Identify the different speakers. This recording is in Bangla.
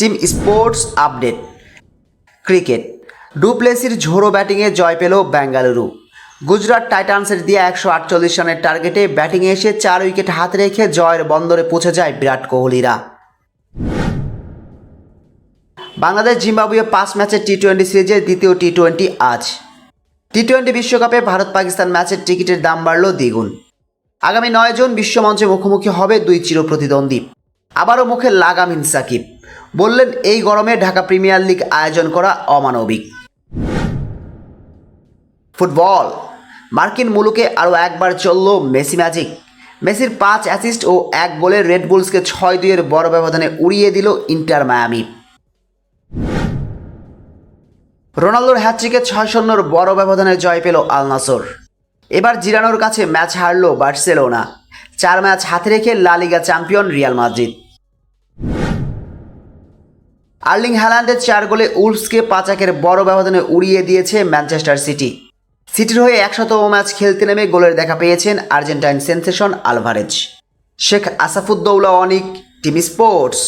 Speaker 1: Team sports update. ক্রিকেট। ডুপ্লেসির ঝোড়ো ব্যাটিংয়ে জয় পেল বেঙ্গালুরু। গুজরাট টাইটান্সের দিয়ে একশো আটচল্লিশ রানের টার্গেটে ব্যাটিংয়ে এসে চার উইকেট হাতে রেখে জয়ের বন্দরে পৌঁছে যায় বিরাট কোহলিরা। বাংলাদেশ জিম্বাবুয়ে পাঁচ ম্যাচের টি টোয়েন্টি সিরিজের দ্বিতীয় টি টোয়েন্টি আজ। টি টোয়েন্টি বিশ্বকাপে ভারত পাকিস্তান ম্যাচের টিকিটের দাম বাড়ল দ্বিগুণ। আগামী নয় জন বিশ্বমঞ্চে মুখোমুখি হবে দুই চিরপ্রতিদ্বন্দ্বী। আবারও মুখে লাগামিন সাকিব বললেন, এই গরমে ঢাকা প্রিমিয়ার লিগ আয়োজন করা অমানবিক। ফুটবল। মার্কিন মুলুকে আরও একবার চলল মেসি ম্যাজিক। মেসির পাঁচ অ্যাসিস্ট ও এক গোলে রেড বুলসকে ছয় দুইয়ের বড় ব্যবধানে উড়িয়ে দিল ইন্টার মায়ামি। রোনালদোর হ্যাট্রিকে ছয় শূন্যর বড় ব্যবধানে জয় পেল আল নাসর। এবার জিরানোর কাছে ম্যাচ হারল বার্সেলোনা। চার ম্যাচ হাতে রেখে La Liga champion Real Madrid. Erling হ্যালান্ডের চার গোলে উলফসকে পাঁচাকের বড় ব্যবধানে উড়িয়ে দিয়েছে ম্যানচেস্টার সিটি। সিটির হয়ে একশত ম্যাচ খেলতে নেমে গোলের দেখা পেয়েছেন Argentine sensation Alvarez. Sheikh Asafuddaula Anik team sports.